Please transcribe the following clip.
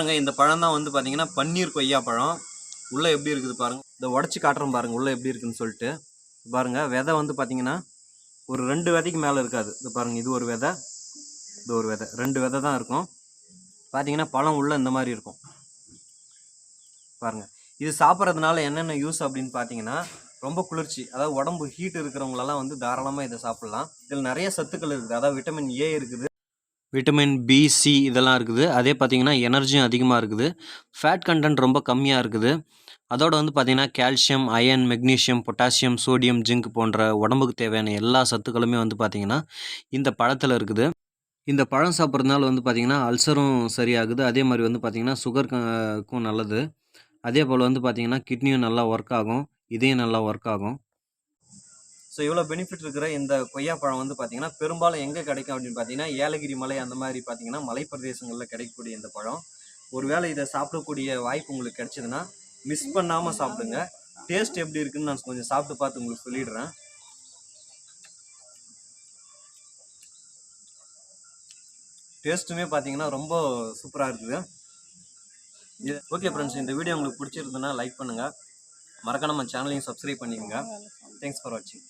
பாருங்க இந்த பழம் தான் வந்து பார்த்தீங்கன்னா பன்னீர் கொய்யா பழம். உள்ளே எப்படி இருக்குது பாருங்க. இதை உடச்சி காட்டுறோம் பாருங்க உள்ளே எப்படி இருக்குன்னு சொல்லிட்டு. பாருங்க விதை வந்து பார்த்தீங்கன்னா ஒரு ரெண்டு விதைக்கு மேலே இருக்காது. இது பாருங்க இது ஒரு விதை இது ஒரு விதை. ரெண்டு விதை தான் இருக்கும். பார்த்தீங்கன்னா பழம் உள்ள இந்த மாதிரி இருக்கும். பாருங்க இது சாப்பிட்றதுனால என்னென்ன யூஸ் அப்படின்னு பார்த்தீங்கன்னா ரொம்ப குளிர்ச்சி. அதாவது உடம்பு ஹீட் இருக்கிறவங்களெல்லாம் வந்து தாராளமாக இதை சாப்பிட்லாம். இதில் நிறைய சத்துக்கள் இருக்குது. அதாவது விட்டமின் ஏ இருக்குது. விட்டமின் பி சி இதெல்லாம் இருக்குது. அதே பார்த்தீங்கன்னா எனர்ஜியும் அதிகமாக இருக்குது. ஃபேட் கண்டென்ட் ரொம்ப கம்மியாக இருக்குது. அதோடு வந்து பார்த்திங்கன்னா calcium iron magnesium potassium sodium zinc போன்ற உடம்புக்கு தேவையான எல்லா சத்துக்களுமே வந்து பார்த்திங்கன்னா இந்த பழத்தில் இருக்குது. இந்த பழம் சாப்பிட்றதுனால வந்து பார்த்திங்கன்னா அல்சரும் சரியாகுது. அதே மாதிரி வந்து பார்த்திங்கன்னா சுகருக்கும் நல்லது. அதே போல் வந்து பார்த்திங்கன்னா கிட்னியும் நல்லா ஒர்க் ஆகும். இதயம் நல்லா ஒர்க் ஆகும். ஸோ இவ்வளோ பெனிஃபிட் இருக்கிற இந்த கொய்யாப்பழம் வந்து பார்த்தீங்கன்னா பெரும்பாலும் எங்கே கிடைக்கும் அப்படின்னு பார்த்தீங்கன்னா ஏலகிரி மலை அந்த மாதிரி பார்த்தீங்கன்னா மலைப்பிரதேசங்களில் கிடைக்கக்கூடிய இந்த பழம். ஒருவேளை இதை சாப்பிடக்கூடிய வாய்ப்பு உங்களுக்கு கிடைச்சதுன்னா மிஸ் பண்ணாமல் சாப்பிடுங்க. டேஸ்ட் எப்படி இருக்குன்னு நான் கொஞ்சம் சாப்பிட்டு பார்த்து உங்களுக்கு சொல்லிடுறேன். டேஸ்ட்டுமே பார்த்தீங்கன்னா ரொம்ப சூப்பராக இருக்குது. இது ஓகே ஃப்ரெண்ட்ஸ் இந்த வீடியோ உங்களுக்கு பிடிச்சிருந்ததுன்னா லைக் பண்ணுங்கள் மறக்காம நம்ம சேனலையும் சப்ஸ்கிரைப் பண்ணிக்கோங்க. தேங்க்ஸ் ஃபார் வாட்சிங்